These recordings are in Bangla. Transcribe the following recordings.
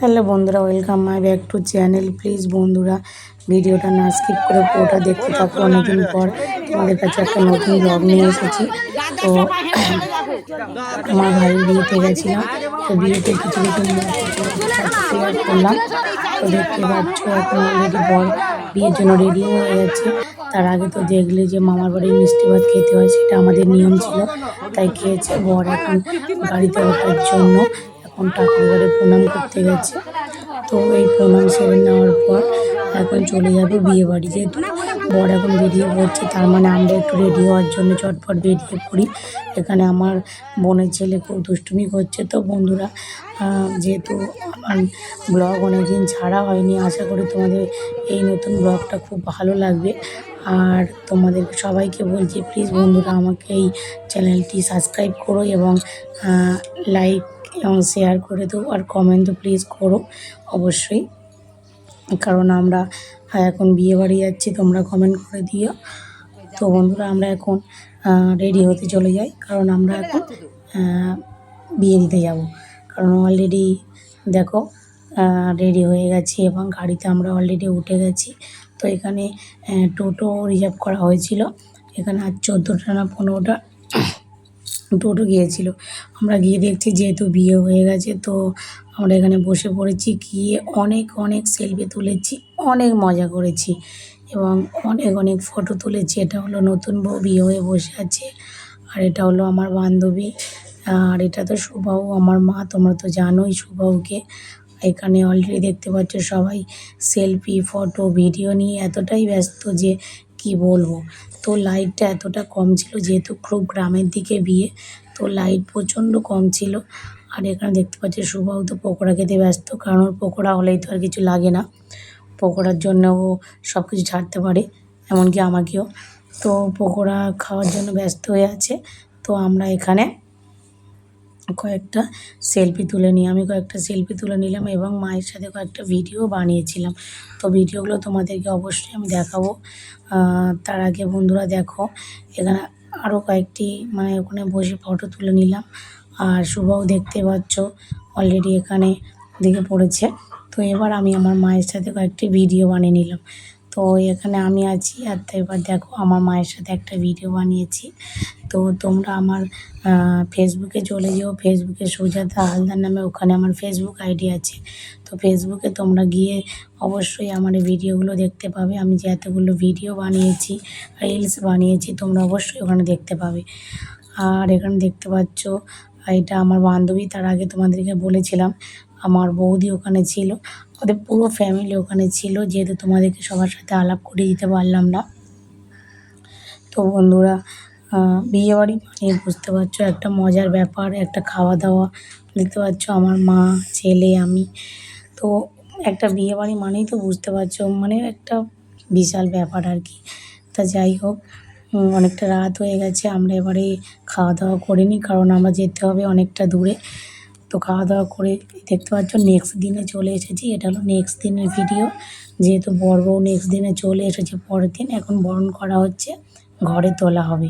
হ্যালো বন্ধুরা, welcome my back to channel. Please বন্ধুরা, ভিডিওটা না স্কিপ করে পুরোটা দেখতে থাকো। অনেকদিন পর তোমাদের কাছে একটা নতুন ব্লগ নিয়ে এসেছি। তো আমার ভাইয়ের বিয়েতে গেছিলাম, তো বিয়েতে কিছু কিছু করলাম। তো দেখতে পাচ্ছ, এখন অলরেডি বর বিয়ের জন্য রেডি হয়ে গেছে। তার আগে তো দেখলে যে মামার বাড়ির মিষ্টি ভাত খেতে হয়, সেটা আমাদের নিয়ম ছিল, তাই খেয়েছে বর এখন গাড়িতে ওঠার জন্য। এখন ঠাকুর প্রণাম করতে গেছে। তো এই প্রণাম সেরে নেওয়ার পর এখন চলে যাবে বিয়ে বাড়ি যেহেতু। বর এখন বেরিয়ে পড়ছে, তার মানে আমরা একটু রেডি হওয়ার জন্য চটপট বেরিয়ে পড়ি। এখানে আমার বোনের ছেলে খুব দুষ্টুমি করছে। তো বন্ধুরা যেহেতু আমার ব্লগ অনেকদিন ছাড়া হয়নি, আশা করি তোমাদের এই নতুন ব্লগটা খুব ভালো লাগবে। আর তোমাদের সবাইকে বলছি প্লিজ বন্ধুরা আমাকে এই চ্যানেলটি সাবস্ক্রাইব করো এবং লাইক এবং শেয়ার করে দেবো আর কমেন্ট তো প্লিজ করো, অবশ্যই। কারণ আমরা এখন বিয়ে বাড়ি যাচ্ছি, তোমরা কমেন্ট করে দিও। তো বন্ধুরা, আমরা এখন রেডি হতে চলে যাই, কারণ আমরা এখন বিয়ে দিতে যাব। কারণ অলরেডি দেখো রেডি হয়ে গেছি এবং গাড়িতে আমরা অলরেডি উঠে গেছি। তো এখানে টোটো রিজার্ভ করা হয়েছিল। এখানে আর চোদ্দোটা না পনেরোটা টোটো গিয়েছিল। আমরা গিয়ে দেখছি যেহেতু বিয়ে হয়ে গেছে, তো আমরা এখানে বসে পড়েছি, গিয়ে অনেক অনেক সেলফি তুলেছি, অনেক মজা করেছি এবং অনেক অনেক ফটো তুলেছি। এটা হলো নতুন বউ বিয়ে হয়ে বসে আছে আর এটা হলো আমার বান্ধবী। আর এটা তো সুবাহু, আমার মা, তোমরা তো জানোই সুবাহুকে। এখানে অলরেডি দেখতে পাচ্ছ সবাই সেলফি ফটো ভিডিও নিয়ে এতটাই ব্যস্ত যে কি বলব? তো লাইটটা এতটা কম ছিল যেহেতু খুব গ্রামের দিকে বিয়ে, তো লাইট প্রচণ্ড কম ছিল। আর এখানে দেখতে পাচ্ছি সুভাও তো পকোড়া খেতে ব্যস্ত, কারণ ওর পকোড়া হলেই তো আর কিছু লাগে না। পকোড়ার জন্য ও সব কিছু ছাড়তে পারে, এমনকি আমাকেও। তো পকোড়া খাওয়ার জন্য ব্যস্ত হয়ে আছে, তো আমরা এখানে কয়েকটা সেলফি তুলে নিই। আমি কয়েকটা সেলফি তুলে নিলাম এবং মায়ের সাথে কয়েকটা ভিডিও বানিয়েছিলাম। তো ভিডিওগুলো তোমাদেরকে অবশ্যই আমি দেখাবো। তার আগে বন্ধুরা দেখো, এখানে আরও কয়েকটি মানে ওখানে বসে ফটো তুলে নিলাম। আর শুভও দেখতে পাচ্ছ অলরেডি এখানে দিকে পড়েছে। তো এবার আমি আমার মায়ের সাথে কয়েকটি ভিডিও বানিয়ে নিলাম। তো এখানে আমি আছি আর তো এবার দেখো আমার মায়ের সাথে একটা ভিডিও বানিয়েছি। তো তোমরা আমার ফেসবুকে চলে যেও। ফেসবুকে সুজাতা হালদার নামে ওখানে আমার ফেসবুক আইডি আছে। তো ফেসবুকে তোমরা গিয়ে অবশ্যই আমার ভিডিওগুলো দেখতে পাবে। আমি যে এতগুলো ভিডিও বানিয়েছি রিলস বানিয়েছি, তোমরা অবশ্যই ওখানে দেখতে পাবে। আর এখানে দেখতে পাচ্ছ এটা আমার বান্ধবী, তার আগে তোমাদেরকে বলেছিলাম, আমার বৌদি ওখানে ছিল। ওদের পুরো ফ্যামিলি ওখানে ছিল, যেহেতু তোমাদেরকে সবার সাথে আলাপ করে দিতে পারলাম না। তো বন্ধুরা বিয়েবাড়ি মানে বুঝতে পারছ, একটা মজার ব্যাপার, একটা খাওয়া দাওয়া দেখতে পাচ্ছ আমার মা, ছেলে, আমি। তো একটা বিয়েবাড়ি মানেই তো বুঝতে পারছ মানে একটা বিশাল ব্যাপার আর কি। তা যাই হোক অনেকটা রাত হয়ে গেছে, আমরা এবারে খাওয়া দাওয়া করে নিই, কারণ আমরা যেতে হবে অনেকটা দূরে। তো খাওয়া দাওয়া করে দেখতে পাচ্ছ নেক্সট দিনে চলে এসেছি, এটা হলো নেক্সট দিনের ভিডিও যেহেতু বউ নেক্সট দিনে চলে এসেছে, পরের দিন এখন বরণ করা হচ্ছে, ঘরে তোলা হবে।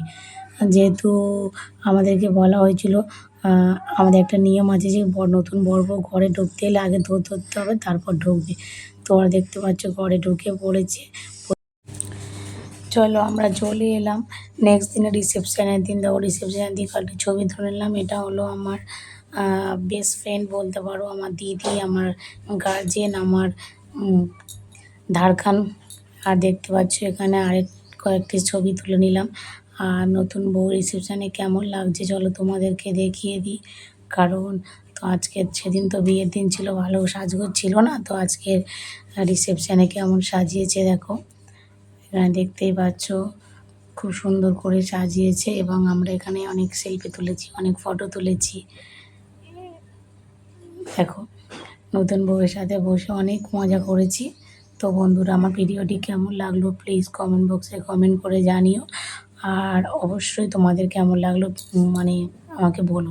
যেহেতু আমাদেরকে বলা হয়েছিল আমাদের একটা নিয়ম আছে যে নতুন বর্ব ঘরে ঢুকতে এলে আগে ধর ধরতে হবে, তারপর ঢুকবে। তো ওরা দেখতে পাচ্ছ, ঘরে ঢুকে পড়েছে। চলো আমরা চলে এলাম। নেক্সট দিনে রিসেপশানের দিন, দেখো রিসেপশানের দিন কয়েকটা ছবি ধরে নিলাম। এটা হলো আমার বেস্ট ফ্রেন্ড বলতে পারো, আমার দিদি, আমার গার্জেন আমার ধারখান আর দেখতে পাচ্ছ এখানে আরেক কয়েকটি ছবি তুলে নিলাম। আর নতুন বউ রিসেপশানে কেমন লাগছে চলো তোমাদেরকে দেখিয়ে দিই। কারণ তো আজকে সেদিন তো বিয়ের দিন ছিল, ভালো সাজগোজ ছিল না। তো আজকের রিসেপশানে কেমন সাজিয়েছে দেখো। এখানে দেখতেই পাচ্ছ খুব সুন্দর করে সাজিয়েছে এবং আমরা এখানে অনেক সেলফি তুলেছি, অনেক ফটো তুলেছি। দেখো, নতুন বউয়ের সাথে বসে অনেক মজা করেছি। তো বন্ধুরা, আমার ভিডিওটি কেমন লাগল প্লিজ কমেন্ট বক্সে কমেন্ট করে জানিও। আর অবশ্যই তোমাদের কেমন লাগল মানে আমাকে বলো।